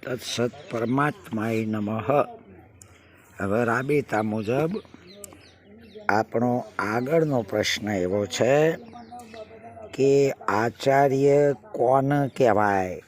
તત્સત પરમાત્માય નમઃ હવે રાબેતા મુજબ આપણો આગળનો પ્રશ્ન એવો છે કે આચાર્ય કોણ કહેવાય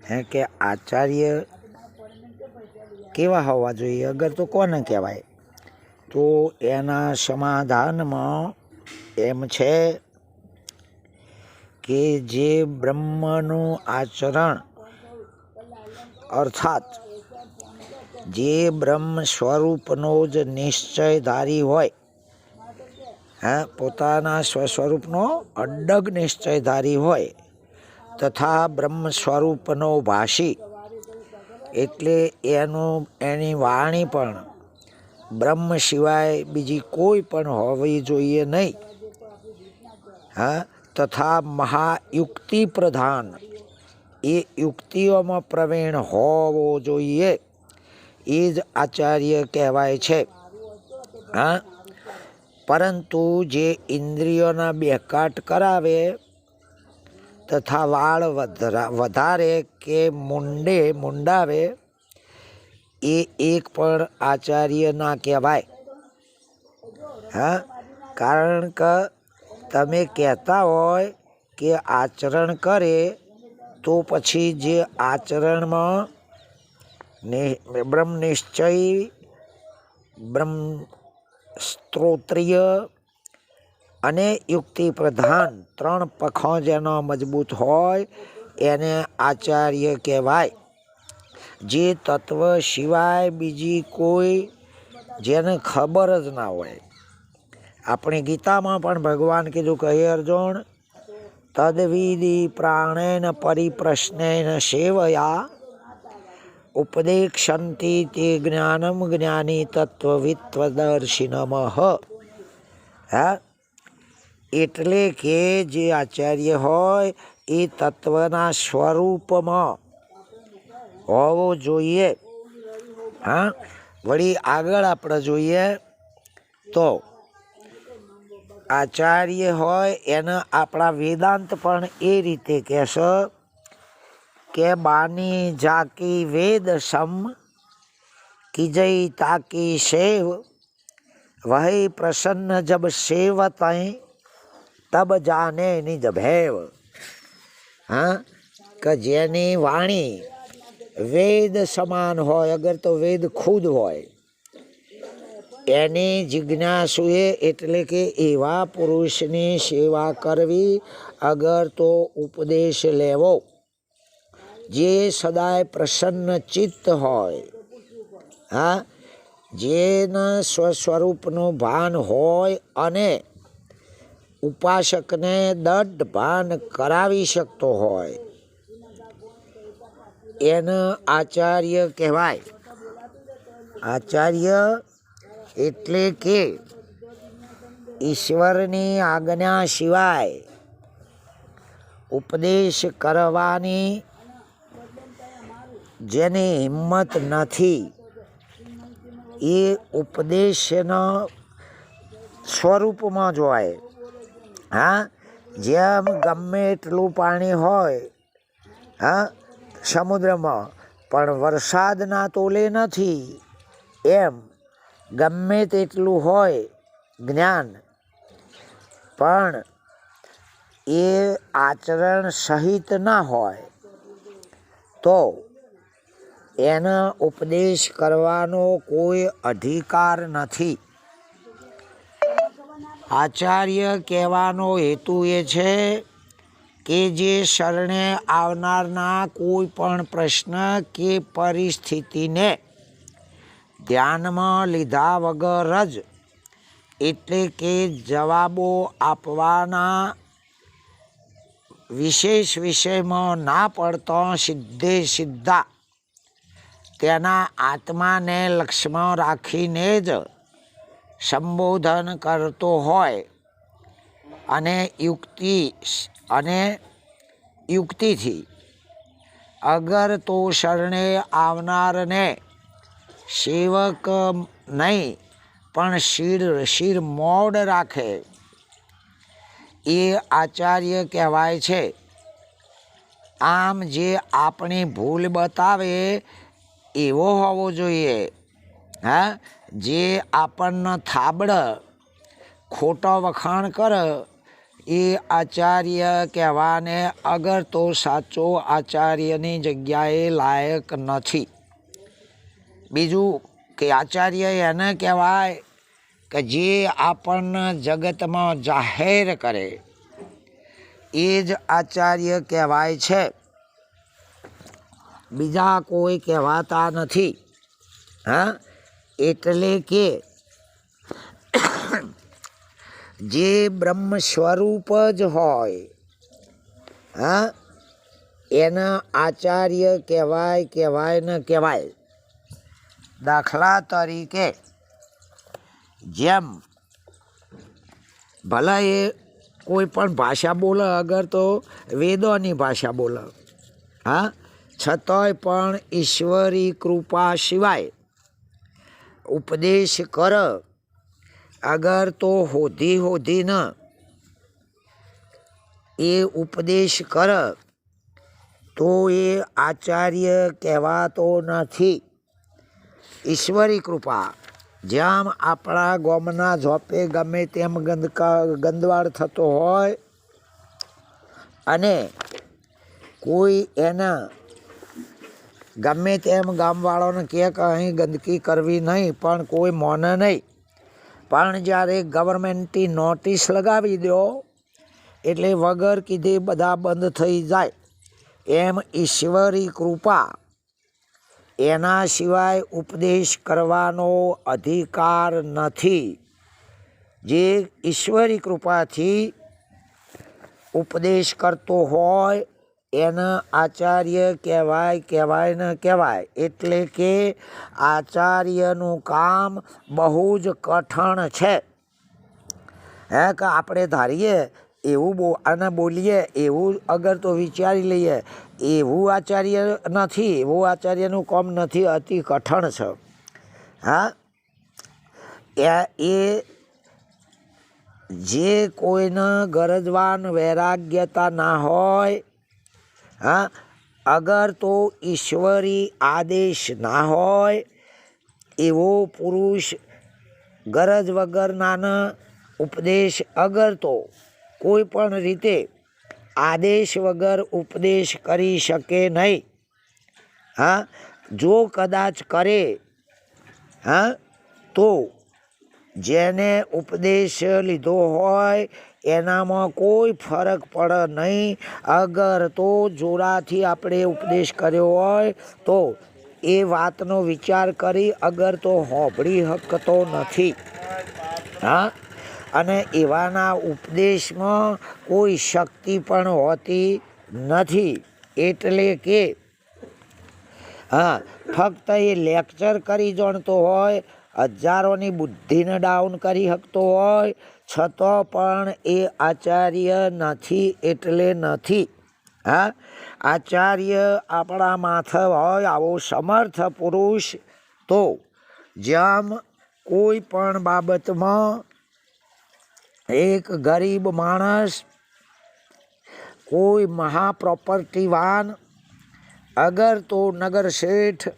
હે કે આચાર્ય કેવા હોવા જોઈએ અગર તો કોને કહેવાય તો એના સમાધાનમાં એમ છે કે જે બ્રહ્મનું આચરણ, અર્થાત જે બ્રહ્મ સ્વરૂપનો જ નિશ્ચયધારી હોય, હા, પોતાના સ્વ સ્વરૂપનો અડગ નિશ્ચયધારી હોય, તથા બ્રહ્મ સ્વરૂપનો ભાષી, એટલે એનું, એની વાણી પણ બ્રહ્મ સિવાય બીજી કોઈ પણ હોવી જોઈએ નહીં. હા તથા મહાયુક્તિ પ્રધાન એ યુક્તિઓમાં પ્રવીણ હોવો જોઈએ. એ જ આચાર્ય કહેવાય છે. હા? પરંતુ જે ઇન્દ્રિયોના બેકાટ કરાવે તથા વાળ વધરા કે મુંડે મુંડાવે, એ એક પણ આચાર્ય ના કહેવાય. હા? કારણ કે તમે કહેતા હોય કે આચરણ કરે, તો પછી જે આચરણમાં ને બ્રહ્મ નિશ્ચય, બ્રહ્મ સ્ત્રોત્રીય અને યુક્તિ પ્રધાન ત્રણ પખો જેનો મજબૂત હોય, એને આચાર્ય કહેવાય. જે તત્વ સિવાય બીજી કોઈ જેને ખબર જ ના હોય. આપણી ગીતામાં પણ ભગવાન કીધું કહે અર્જુન, તદવિધિ પ્રાણેન પરિપ્રશ્નેન સેવયા, ઉપદેક્ષંતિ તે જ્ઞાનમ જ્ઞાની તત્વવિત્વદર્શિનમ. હા? એટલે કે જે આચાર્ય હોય એ તત્વના સ્વરૂપમાં હોવો જોઈએ. હા? વળી આગળ આપણે જોઈએ તો આચાર્ય હોય, એના આપણા વેદાંત પણ એ રીતે કહેશે કે બાની જાકી વેદ સમ કિજય તાકી સેવ, વહી પ્રસન્ન જબ સેવત તબ જાને નિજ ભેવ. હા? કે જેની વાણી વેદ સમાન હોય, અગર તો વેદ ખુદ હોય એની જિજ્ઞાસુએ એટલે કે એવા પુરુષની સેવા કરવી અગર તો ઉપદેશ લેવો. જે સદાય પ્રસન્ન ચિત્ત હોય, હા, જેના સ્વસ્વરૂપનું ભાન હોય અને ઉપાસકને દઢ ભાન કરાવી શકતો હોય, એને આચાર્ય કહેવાય. આચાર્ય એટલે કે ઈશ્વરની આજ્ઞા સિવાય ઉપદેશ કરવાની જેની હિંમત નથી, એ ઉપદેશના સ્વરૂપમાં જ હોય. હા, જેમ ગમે એટલું પાણી હોય, હા, સમુદ્રમાં, પણ વરસાદના તોલે નથી, એમ ગમે તેટલું હોય જ્ઞાન, પણ એ આચરણ સહિત ના હોય, તો એનો ઉપદેશ કરવાનો કોઈ અધિકાર નથી. આચાર્ય કહેવાનો હેતુ એ છે કે જે શરણે આવનારના કોઈ પણ પ્રશ્ન કે પરિસ્થિતિને ધ્યાનમાં લીધા વગર જ. એટલે કે જવાબો આપવાના વિશેષ વિષયમાં ના પડતો સીધે સીધા. તેના આત્માને લક્ષ્યમાં રાખીને જ સંબોધન કરતો હોય. અને યુક્તિ અને યુક્તિથી. અગર તો શરણે આવનારને સેવક નહીં, પણ શિર શિર મોડ રાખે. એ આચાર્ય કહેવાય છે, આમ જે આપણી ભૂલ બતાવે, એવો હોવો જોઈએ. હા? જે આપણને થાબડ, ખોટો વખાણ કરે, એ આચાર્ય કહેવાને અગર તો સાચો આચાર્યની જગ્યાએ લાયક નથી. બીજું કે આચાર્ય એને કહેવાય કે જે આપણને જગતમાં જાહેર કરે, એ જ આચાર્ય કહેવાય છે. બીજા કોઈ કહેવાતા નથી, હા? એટલે કે જે બ્રહ્મ સ્વરૂપ જ હોય, હા? એના આચાર્ય કહેવાય કહેવાય ને કહેવાય. દાખલા તરીકે, જેમ ભલા એ કોઈ પણ ભાષા બોલે, અગર તો વેદોની ભાષા બોલે. હા? છતાંય પણ ઈશ્વરી કૃપા સિવાય ઉપદેશ કર. અગર તો હોધી હોધીને એ ઉપદેશ કર, તો એ આચાર્ય કહેવાતો નથી. ઈશ્વરી કૃપા. જેમ આપણા ગોમના ઝોપે ગમે તેમ ગંદકા ગંદવાડ થતો હોય અને કોઈ એના ગમે તેમ ગામવાળાને કહે કે અહીં ગંદકી કરવી નહીં, પણ કોઈ મોને નહીં. પણ જ્યારે ગવર્મેન્ટની નોટિસ લગાવી દો, એટલે વગર કીધે બધા બંધ થઈ જાય. એમ ઈશ્વરી કૃપા. એના સિવાય ઉપદેશ કરવાનો અધિકાર નથી. જે ઈશ્વરી કૃપાથી ઉપદેશ કરતો હોય, એને આચાર્ય કહેવાય કહેવાય ને કહેવાય. એટલે કે આચાર્યનું કામ બહુ જ કઠણ છે. હે કે આપણે ધારીએ, એવું બો અને બોલીએ, એવું અગર તો વિચારી લઈએ એવું આચાર્ય નથી એવું આચાર્યનું કોમ નથી, અતિ કઠણ છે. હા? એ- જે કોઈને ગરજવાન વૈરાગ્યતા ના હોય, હા, અગર તો ઈશ્વરી આદેશ ના હોય, એવો પુરુષ ગરજ વગરનાના ઉપદેશ અગર તો કોઈ પણ રીતે આદેશ વગર ઉપદેશ કરી શકે નહીં. હા? જો કદાચ કરે, હા? તો જેને ઉપદેશ લીધો હોય, એનામાં કોઈ ફરક પડે નહીં. અગર તો જોરાથી આપણે ઉપદેશ કર્યો હોય, તો એ વાતનો વિચાર કરી અગર તો હોંભળી શકતો નથી. હા? અને એવાના ઉપદેશમાં કોઈ શક્તિ પણ હોતી નથી. એટલે કે, હા, ફક્ત એ લેક્ચર કરી જાણતો હોય, હજારોની બુદ્ધિને ડાઉન કરી શકતો હોય, છતાં પણ એ આચાર્ય નથી, એટલે નથી. હા, આચાર્ય આપણા માથે હોય, આવો સમર્થ પુરુષ તો, જેમ કોઈ પણ બાબતમાં એક ગરીબ માણસ, કોઈ મહા પ્રોપર્ટીવાન અગર તો નગર શેઠ,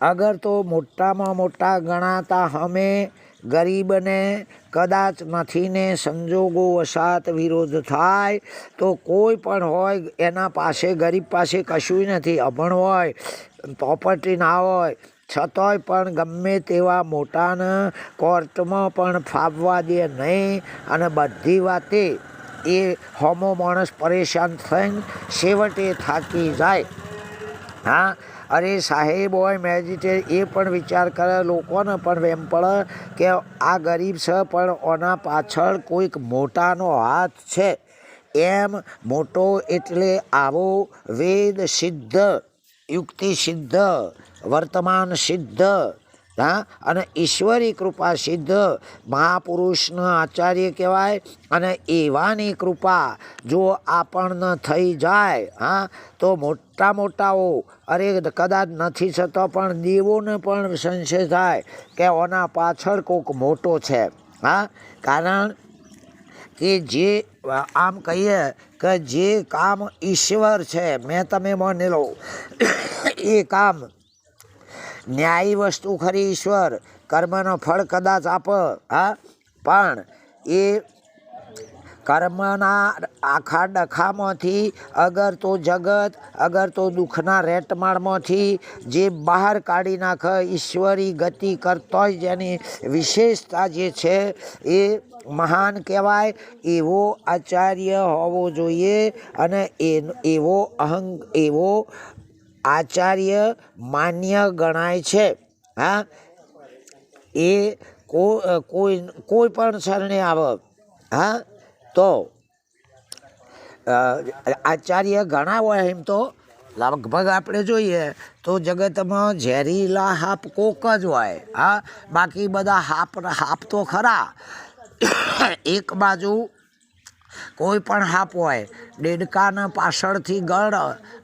અગર તો મોટામાં મોટા ગણાતા અમે ગરીબને કદાચ નથીને સંજોગો વસાત વિરોધ થાય, તો કોઈ પણ હોય, એના પાસે, ગરીબ પાસે કશું નથી, અભણ હોય, પ્રોપર્ટી ના હોય છતાંય પણ ગમે તેવા મોટાને કોર્ટમાં પણ ફાવવા દે નહીં. અને બધી વાતે એ હોમો માણસ પરેશાન થઈને છેવટે થાકી જાય. હા, અરે સાહેબ હોય મેજિસ્ટ્રેટ એ પણ વિચાર કરે, લોકોને પણ એમ પડે કે આ ગરીબ છે, પણ ઓના પાછળ કોઈક મોટાનો હાથ છે. એમ મોટો એટલે આવો વેદ સિદ્ધ યુક્તિ સિદ્ધ વર્તમાન સિદ્ધ હા? અને ઈશ્વરી કૃપા સિદ્ધ, મહાપુરુષના આચાર્ય કહેવાય અને એવાની કૃપા જો આપણને થઈ જાય, હા? તો મોટા મોટાઓ, અરે કદાચ નથી થતો, પણ દેવોને પણ સંશય થાય કે ઓના પાછળ કોઈક મોટો છે, હા? કારણ કે જે, આમ કહીએ કે જે કામ ઈશ્વર છે, મેં તમે માની લો, એ કામ ન્યાયી વસ્તુ ખરી ઈશ્વર, કર્મનો ફળ કદાચ આપ, હા? પણ એ કર્મના આખા ડખામાંથી, અગર તો જગત, અગર તો દુઃખના રેટમાળમાંથી જે બહાર કાઢી નાખે, ઈશ્વરી ગતિ કરતો હોય જેની વિશેષતા જે છે, એ મહાન કહેવાય, એવો આચાર્ય હોવો જોઈએ અને એવો અહંગ, એવો આચાર્ય માન્ય ગણાય છે. હા? એ કોઈ કોઈ પણ શરણે આવે. હા? તો આચાર્ય ઘણા હોય એમ તો, લગભગ આપણે જોઈએ તો જગતમાં ઝેરીલા હાપ કોક જ હોય. હા? બાકી બધા હાપ હાપ તો ખરા. એક બાજુ કોઈ પણ હાપ હોય દેડકાના પાછળથી ગળ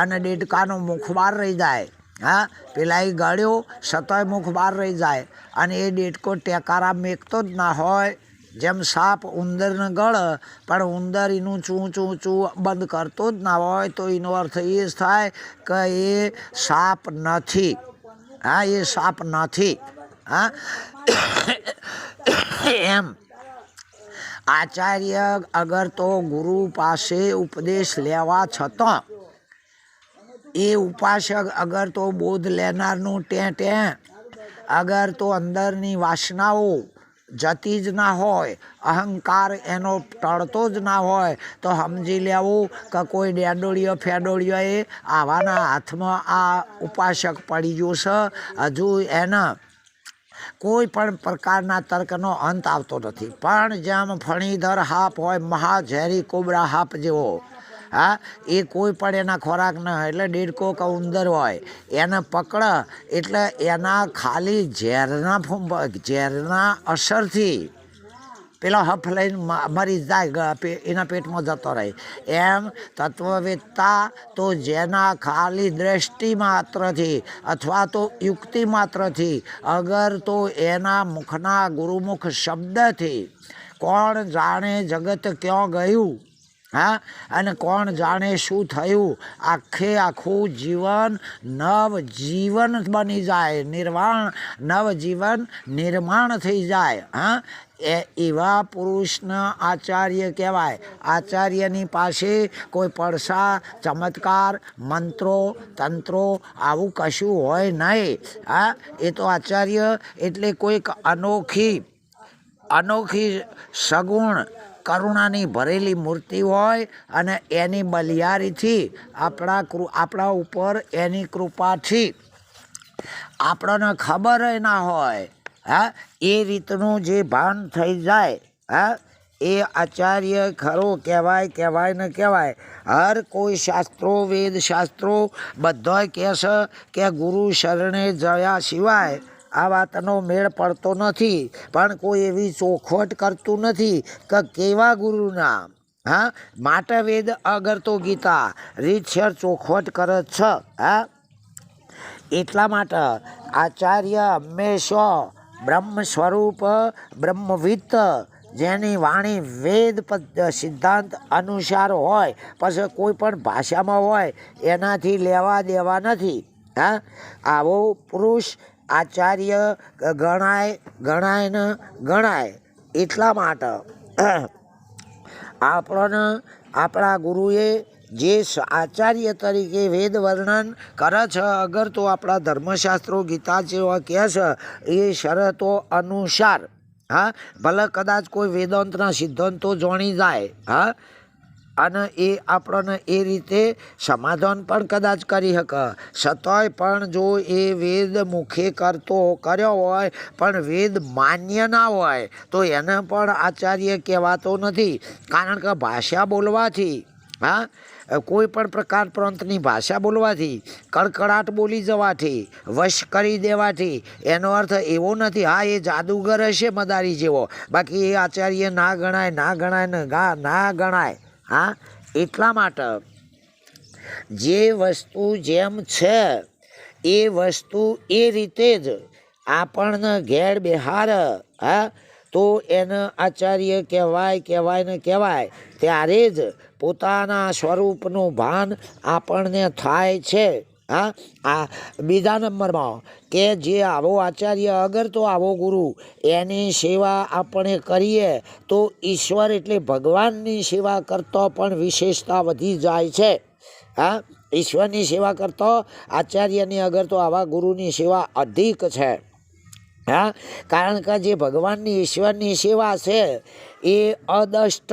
અને દેડકાનો મુખ બહાર રહી જાય. હા પેલા એ ગળ્યો છતાંય મુખ બહાર રહી જાય અને એ દેડકો ટેકારા મેકતો જ ના હોય. જેમ સાપ ઉંદરને ગળ, પણ ઉંદર એનું ચૂં ચૂં ચૂં બંધ કરતો જ ના હોય, તો એનો અર્થ એ જ થાય કે એ સાપ નથી. હા, એ સાપ નથી. હા, એમ આચાર્ય અગર તો ગુરુ પાસે ઉપદેશ લેવા છતાં, એ ઉપાસક અગર તો બોધ લેનારનું ટેં ટેં, અગર તો અંદરની વાસનાઓ જતી જ ના હોય, અહંકાર એનો ટળતો જ ના હોય, તો સમજી લેવું કે કોઈ ડેડોળીઓ ફેડોળીઓ એ આવાના હાથમાં આ ઉપાસક પડી ગયો છે. હજુ એના કોઈ પણ પ્રકારના તર્કનો અંત આવતો નથી. પણ જેમ ફણીધર હાપ હોય, મહાઝેરી કોબરા હાપ જેવો, હા, એ કોઈ પણ એના ખોરાક ન હોય, એટલે દેડકો કે ઉંદર હોય, એને પકડ, એટલે એના ખાલી ઝેરના ઝેરના અસરથી પેલો હફ લઈને મરી જાય એના પેટમાં જતો રહે. એમ તત્વવેત્તા તો જેના ખાલી દ્રષ્ટિ માત્રથી અથવા તો યુક્તિ માત્રથી અગર તો એના મુખના ગુરુમુખ શબ્દથી. કોણ જાણે જગત ક્યાં ગયું? હા? અને કોણ જાણે શું થયું? આખે આખું જીવન નવ જીવન બની જાય. નિર્વાણ નવ જીવન નિર્માણ થઈ જાય, હા? એ એવા પુરુષના આચાર્ય કહેવાય. આચાર્યની પાસે કોઈ પડસા, ચમત્કાર, મંત્રો, તંત્રો આવું કશું હોય નહીં, હા? એ તો આચાર્ય એટલે કોઈક અનોખી અનોખી સગુણ કરુણાની ભરેલી મૂર્તિ હોય અને એની બલિયારીથી આપણા કૃ, આપણા ઉપર એની કૃપાથી આપણને ખબર ના હોય, હા? એ રીતનું જે ભાન થઈ જાય, હા? એ આચાર્ય ખરો, કહેવાય કહેવાય ને કહેવાય. હર કોઈ શાસ્ત્રો વેદ શાસ્ત્રો બધાય કહેશે કે ગુરુ શરણે જયા સિવાય આ વાતનો મેળ પડતો નથી, પણ કોઈ એવી ચોખવટ કરતું નથી કે કેવા ગુરુના હા? માટે વેદ અગર તો ગીતા, રીતસર ચોખવટ કરે છે, હા? એટલા માટે આચાર્ય હંમેશા બ્રહ્મ સ્વરૂપ બ્રહ્મવિત્ત જેની વાણી વેદ સિદ્ધાંત અનુસાર હોય, પછી કોઈ પણ ભાષામાં હોય, એનાથી લેવા દેવા નથી, હા? આવો પુરુષ આચાર્ય ગણાય ગણાય ને ગણાય, એટલા માટે આપણને આપણા ગુરુએ જે આચાર્ય તરીકે વેદ વર્ણન કરે છે, અગર તો આપણા ધર્મશાસ્ત્રો, ગીતા જેવા કહે છે, એ શરતો અનુસાર, હા, ભલે કદાચ કોઈ વેદાંતના સિદ્ધાંતો જાણી જાય, હા અને એ આપણને એ રીતે સમાધાન પણ કદાચ કરી શકે છતાંય પણ જો એ વેદ મુખે કરતો કર્યો હોય, પણ વેદ માન્ય ના હોય, તો એને પણ આચાર્ય કહેવાતો નથી. કારણ કે ભાષા બોલવાથી, હા, કોઈ પણ પ્રકાર પ્રાંતની ભાષા બોલવાથી, કડકડાટ બોલી જવાથી, વશ કરી દેવાથી, એનો અર્થ એવો નથી, હા, એ જાદુગર હશે મદારી જેવો. બાકી એ આચાર્ય ના ગણાય ના ગણાય ને ના ગણાય. હા, એટલા માટે. જે વસ્તુ જેમ છે, એ વસ્તુ એ રીતે જ આપણને ઘેર બેહાર હા, તો એને આચાર્ય કહેવાય કહેવાય ને કહેવાય, ત્યારે જ પોતાના સ્વરૂપનું ભાન આપણને થાય છે. હા? આ બીજા નંબરમાં કે જે આવો આચાર્ય અગર તો આવો ગુરુ, એની સેવા આપણે કરીએ તો ઈશ્વર એટલે ભગવાનની સેવા કરતો પણ વિશેષતા વધી જાય છે. હા? ઈશ્વરની સેવા કરતો, આચાર્યની અગર તો આવા ગુરુની સેવા અધિક છે. હા? કારણ કે જે ભગવાનની ઈશ્વરની સેવા છે, એ અદષ્ટ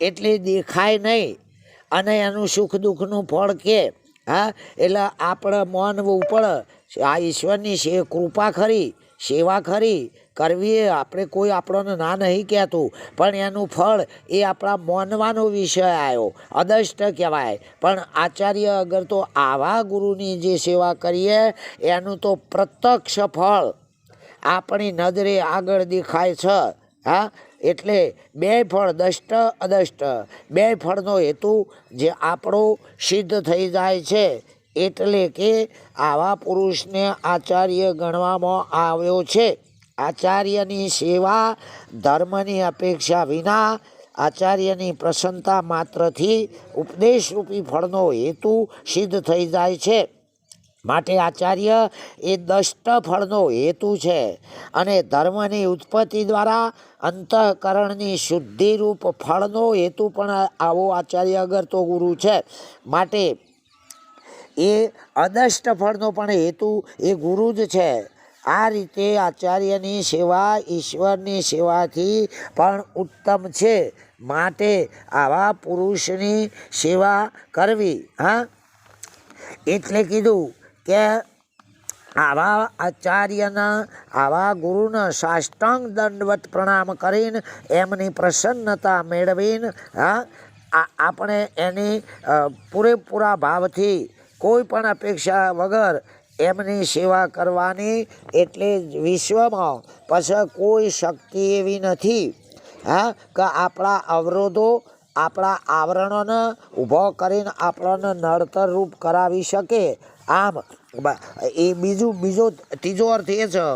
એટલે દેખાય નહીં. અને એનું સુખ દુઃખનું ફળ કે? હા? એટલે આપણે માનવું પડે આ ઈશ્વરની સે, કૃપા ખરી, સેવા ખરી, કરવી આપણે કોઈ આપણને ના નહીં કહેતું. પણ એનું ફળ એ આપણા માનવાનો વિષય આવ્યો અદષ્ટ કહેવાય. પણ આચાર્ય અગર તો આવા ગુરુની જે સેવા કરીએ, એનું તો પ્રત્યક્ષ ફળ આપણી નજરે આગળ દેખાય છે. હા? એટલે બે ફળ દષ્ટ અદષ્ટ. બે ફળનો હેતુ જે આપણો સિદ્ધ થઈ જાય છે, એટલે કે આવા પુરુષને આચાર્ય ગણવામાં આવ્યો છે. આચાર્યની સેવા, ધર્મની અપેક્ષા વિના આચાર્યની પ્રસન્નતા માત્રથી ઉપદેશરૂપી ફળનો હેતુ સિદ્ધ થઈ જાય છે. માટે આચાર્ય એ દષ્ટ ફળનો હેતુ છે અને ધર્મની ઉત્પત્તિ દ્વારા અંતઃકરણની શુદ્ધિરૂપ ફળનો હેતુ પણ આવો આચાર્ય અગર તો ગુરુ છે. માટે એ અદષ્ટ ફળનો પણ હેતુ એ ગુરુ જ છે. આ રીતે આચાર્યની સેવા ઈશ્વરની સેવાથી પણ ઉત્તમ છે. માટે આવા પુરુષની સેવા કરવી, હા? એટલે કીધું કે આવા આચાર્યના, આવા ગુરુના સાષ્ટાંગ દંડવત પ્રણામ કરીને એમની પ્રસન્નતા મેળવીને, હા આપણે એની પૂરેપૂરા ભાવથી કોઈ પણ અપેક્ષા વગર એમની સેવા કરવાની એટલે વિશ્વમાં પછી કોઈ શક્તિ એવી નથી, હા, કે આપણા અવરોધો, આપણા આવરણોને ઊભો કરીને આપણને નડતરરૂપ કરાવી શકે આમ એ બીજું, બીજો ત્રીજો અર્થ એ છે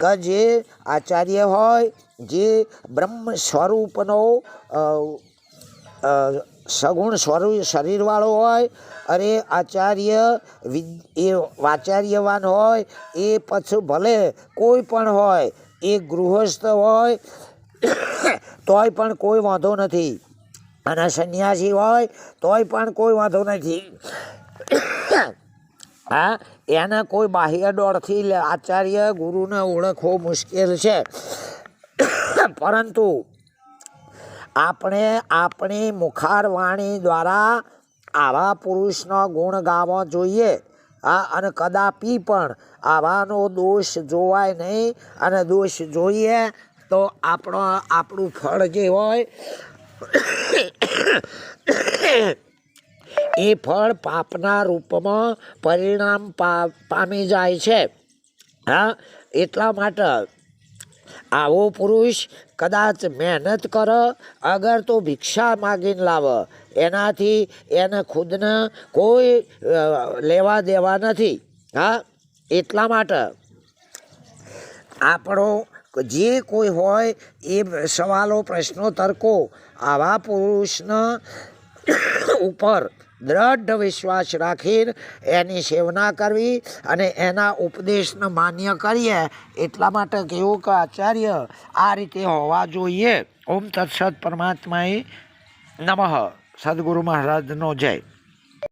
કે જે આચાર્ય હોય, જે બ્રહ્મ સ્વરૂપનો સગુણ સ્વરૂપ શરીરવાળો હોય, અરે આચાર્ય એ આચાર્યવાન હોય, એ પછી ભલે કોઈ પણ હોય, એ ગૃહસ્થ હોય, તોય પણ કોઈ વાંધો નથી. અને સંન્યાસી હોય, તોય પણ કોઈ વાંધો નથી. હા? એને કોઈ બાહ્ય દોડથી આચાર્ય ગુરુને ઓળખવો મુશ્કેલ છે. પરંતુ આપણે આપણી મુખાર વાણી દ્વારા આવા પુરુષનો ગુણ ગાવો જોઈએ. હા, અને કદાપી પણ આવાનો દોષ જોવાય નહીં અને દોષ જોઈએ તો આપણો આપણું ફળ જે હોય એ ફળ પાપના રૂપમાં પરિણામ પામી જાય છે. હા, એટલા માટે આવો પુરુષ કદાચ મહેનત કરે, અગર તો ભિક્ષા માગીને લાવે. એનાથી એને ખુદને કોઈ લેવા દેવા નથી. હા, એટલા માટે આપણો જે કોઈ હોય એ સવાલો, પ્રશ્નો, તર્કો આવા પુરુષના ઉપર દ્રઢ વિશ્વાસ રાખી એની સેવના કરવી અને એના ઉપદેશને માન્ય કરીએ એટલા માટે કેવું કે આચાર્ય આ રીતે હોવા જોઈએ. ઓમ તત્સદ પરમાત્માએ નમઃ. સદગુરુ મહારાજનો જય.